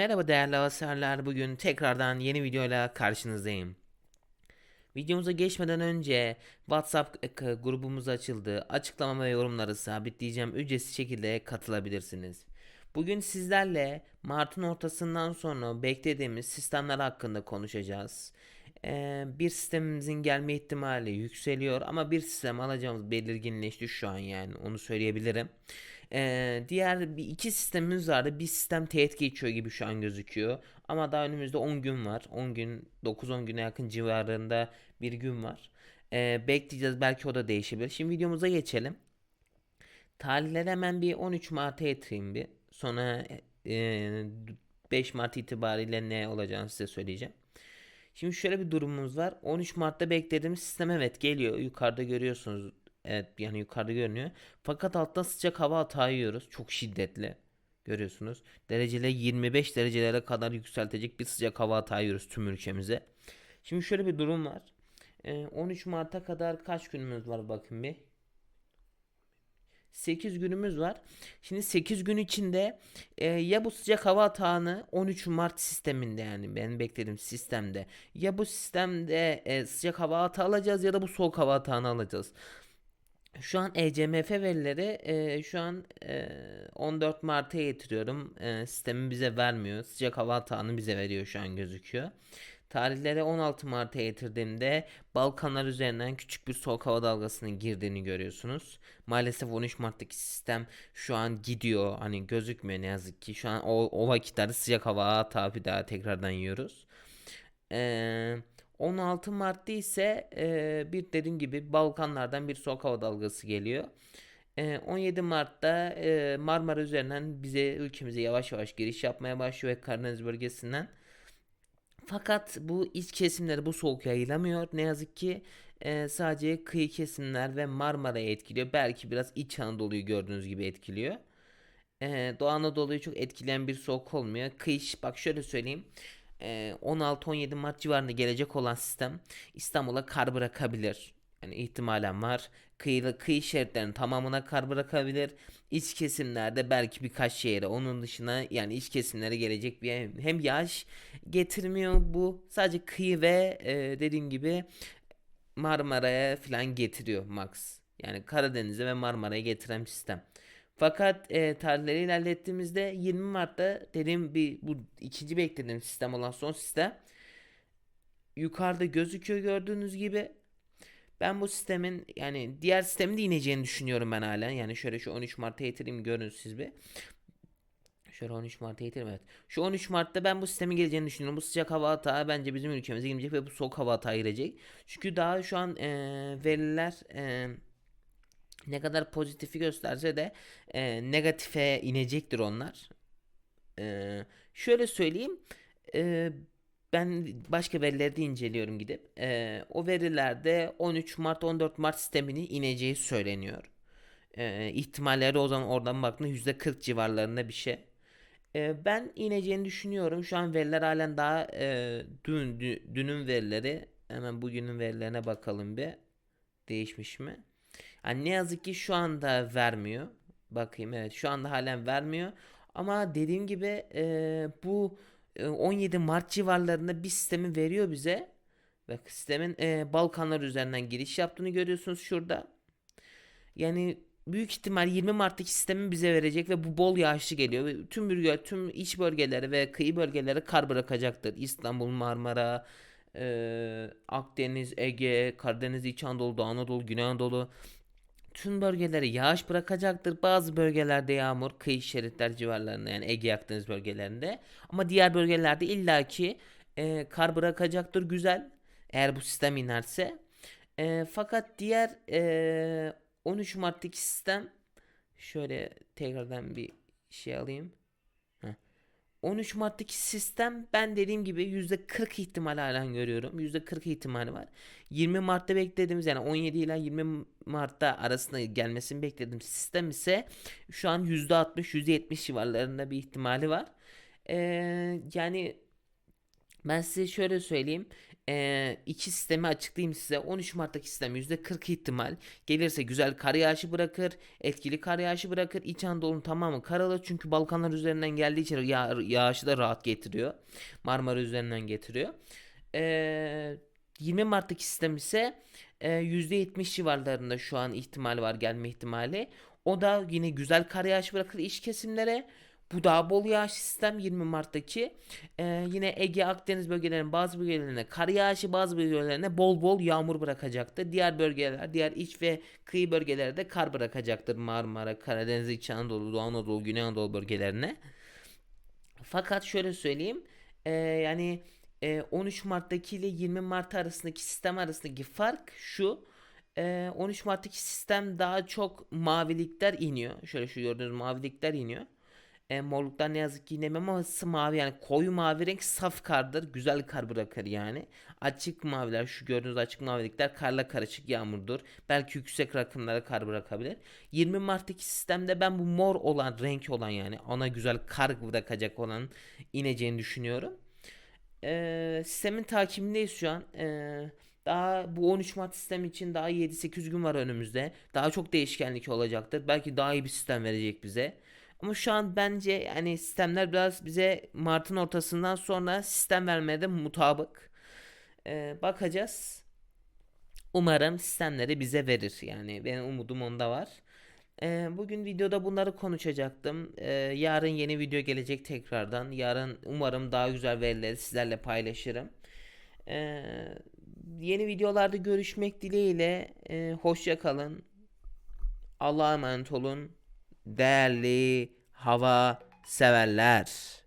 Merhaba değerli avatarlar. Bugün tekrardan yeni videoyla karşınızdayım. Videomuza geçmeden önce WhatsApp e, grubumuz açıldı. Açıklama ve yorumları sabitleyeceğim. Ücretsiz şekilde katılabilirsiniz. Bugün sizlerle Mart'ın ortasından sonra beklediğimiz sistemler hakkında konuşacağız. Ee, bir sistemimizin gelme ihtimali yükseliyor ama bir sistem alacağımız belirginleşti şu an yani onu söyleyebilirim. Ee, diğer bir iki sistemimiz vardı. Bir sistem teğet geçiyor gibi şu an gözüküyor. Ama daha önümüzde 10 gün var. 10 gün 9-10 güne yakın civarında bir gün var. Ee, bekleyeceğiz belki o da değişebilir. Şimdi videomuza geçelim. Tarihleri hemen bir 13 Mart'a yatırayım bir. Sonra e, 5 Mart itibariyle ne olacağını size söyleyeceğim. Şimdi şöyle bir durumumuz var. 13 Mart'ta beklediğimiz sistem evet geliyor. Yukarıda görüyorsunuz. Evet yani yukarıda görünüyor. Fakat altta sıcak hava hata yiyoruz. Çok şiddetli. Görüyorsunuz. Dereceleri 25 derecelere kadar yükseltecek bir sıcak hava hata yiyoruz tüm ülkemize. Şimdi şöyle bir durum var. Ee, 13 Mart'a kadar kaç günümüz var bakın bir. 8 günümüz var. Şimdi 8 gün içinde e, ya bu sıcak hava atağını 13 Mart sisteminde yani benim beklediğim sistemde ya bu sistemde e, sıcak hava atağı alacağız ya da bu soğuk hava atağını alacağız. Şu an ECMF verileri e, şu an e, 14 Mart'a getiriyorum. E, sistemi bize vermiyor. Sıcak hava atağını bize veriyor şu an gözüküyor. Tarihleri 16 Mart'a getirdiğimde Balkanlar üzerinden küçük bir soğuk hava dalgasının girdiğini görüyorsunuz. Maalesef 13 Mart'taki sistem şu an gidiyor. Hani gözükmüyor ne yazık ki. Şu an o, o vakitlerde sıcak hava atağı bir daha tekrardan yiyoruz. Eee 16 Mart'ta ise e, bir dediğim gibi Balkanlardan bir soğuk hava dalgası geliyor. E, 17 Mart'ta e, Marmara üzerinden bize ülkemize yavaş yavaş giriş yapmaya başlıyor ve Karadeniz bölgesinden. Fakat bu iç kesimleri bu soğuk yayılamıyor. Ne yazık ki e, sadece kıyı kesimler ve Marmara'yı etkiliyor. Belki biraz İç Anadolu'yu gördüğünüz gibi etkiliyor. E, Doğu Anadolu'yu çok etkileyen bir soğuk olmuyor. Kış bak şöyle söyleyeyim. E, 16-17 Mart civarında gelecek olan sistem İstanbul'a kar bırakabilir. Yani ihtimalen var. Kıyı, kıyı şeritlerinin tamamına kar bırakabilir. İç kesimlerde belki birkaç şehre. Onun dışına yani iç kesimlere gelecek bir hem yağış getirmiyor bu. Sadece kıyı ve e, dediğim gibi Marmara'ya falan getiriyor max. Yani Karadeniz'e ve Marmara'ya getiren sistem. Fakat e, tarihleri ilerlettiğimizde 20 Mart'ta dediğim bir bu ikinci beklediğim sistem olan son sistem yukarıda gözüküyor gördüğünüz gibi. Ben bu sistemin yani diğer sistemin de ineceğini düşünüyorum ben hala. Yani şöyle şu 13 Mart'a getireyim görün siz bir. Şöyle 13 Mart'a getireyim evet. Şu 13 Mart'ta ben bu sistemin geleceğini düşünüyorum. Bu sıcak hava atağı bence bizim ülkemize girecek ve bu soğuk hava atağı girecek. Çünkü daha şu an e, veriler e, ne kadar pozitifi gösterse de e, negatife inecektir onlar. E, şöyle söyleyeyim. E, ben başka verileri de inceliyorum gidip. E, o verilerde 13 Mart 14 Mart sistemini ineceği söyleniyor. E, ihtimalleri o zaman oradan baktığında %40 civarlarında bir şey. E, ben ineceğini düşünüyorum. Şu an veriler halen daha e, dün, dün dünün verileri. Hemen bugünün verilerine bakalım bir. Değişmiş mi? Yani ne yazık ki şu anda vermiyor. Bakayım evet şu anda halen vermiyor. Ama dediğim gibi e, bu e, 17 Mart civarlarında bir sistemi veriyor bize. Bak sistemin e, Balkanlar üzerinden giriş yaptığını görüyorsunuz şurada. Yani büyük ihtimal 20 Mart'taki sistemi bize verecek ve bu bol yağışlı geliyor. Tüm bölge, tüm iç bölgeleri ve kıyı bölgeleri kar bırakacaktır. İstanbul, Marmara, e, Akdeniz, Ege, Karadeniz, İç Anadolu, Anadolu, Güney Anadolu tüm bölgelere yağış bırakacaktır. Bazı bölgelerde yağmur, kıyı şeritler civarlarında yani Ege Akdeniz bölgelerinde. Ama diğer bölgelerde illaki e, kar bırakacaktır güzel. Eğer bu sistem inerse. E, fakat diğer e, 13 Mart'taki sistem şöyle tekrardan bir şey alayım. Heh. 13 Mart'taki sistem ben dediğim gibi %40 ihtimal halen görüyorum. %40 ihtimali var. 20 Mart'ta beklediğimiz yani 17 ile 20 Mart'ta arasında gelmesini beklediğim sistem ise şu an %60 %70 civarlarında bir ihtimali var. Ee, yani ben size şöyle söyleyeyim. Ee, iki sistemi açıklayayım size. 13 Mart'taki sistem %40 ihtimal. Gelirse güzel kar yağışı bırakır. Etkili kar yağışı bırakır. İç Anadolu'nun tamamı karalı. Çünkü Balkanlar üzerinden geldiği için yağ, yağışı da rahat getiriyor. Marmara üzerinden getiriyor. Ee, 20 Mart'taki sistem ise e, %70 civarlarında şu an ihtimal var gelme ihtimali. O da yine güzel kar yağışı bırakır iç kesimlere. Bu daha bol yağış sistem 20 Mart'taki. Ee, yine Ege, Akdeniz bölgelerinin bazı bölgelerine kar yağışı bazı bölgelerine bol bol yağmur bırakacaktır. Diğer bölgeler, diğer iç ve kıyı bölgelerde kar bırakacaktır. Marmara, Karadeniz, İç Anadolu, Doğu Anadolu, Güney Anadolu bölgelerine. Fakat şöyle söyleyeyim. e, yani e, 13 Mart'taki ile 20 Mart arasındaki sistem arasındaki fark şu. e, 13 Mart'taki sistem daha çok mavilikler iniyor. Şöyle şu gördüğünüz mavilikler iniyor. E, morluklar ne yazık ki inemem ama mavi yani koyu mavi renk saf kardır. Güzel kar bırakır yani. Açık maviler şu gördüğünüz açık mavilikler karla karışık yağmurdur. Belki yüksek rakımlara kar bırakabilir. 20 Mart'taki sistemde ben bu mor olan renk olan yani ona güzel kar bırakacak olan ineceğini düşünüyorum. Ee, sistemin takibindeyiz şu an. Ee, daha bu 13 Mart sistemi için daha 7-8 gün var önümüzde. Daha çok değişkenlik olacaktır. Belki daha iyi bir sistem verecek bize. Ama şu an bence yani sistemler biraz bize Mart'ın ortasından sonra sistem vermeye de mutabık. Ee, bakacağız. Umarım sistemleri bize verir. Yani benim umudum onda var. Ee, bugün videoda bunları konuşacaktım. Ee, yarın yeni video gelecek tekrardan. Yarın umarım daha güzel verileri sizlerle paylaşırım. Ee, yeni videolarda görüşmek dileğiyle. Ee, hoşça kalın. Allah'a emanet olun. Değerli hava severler.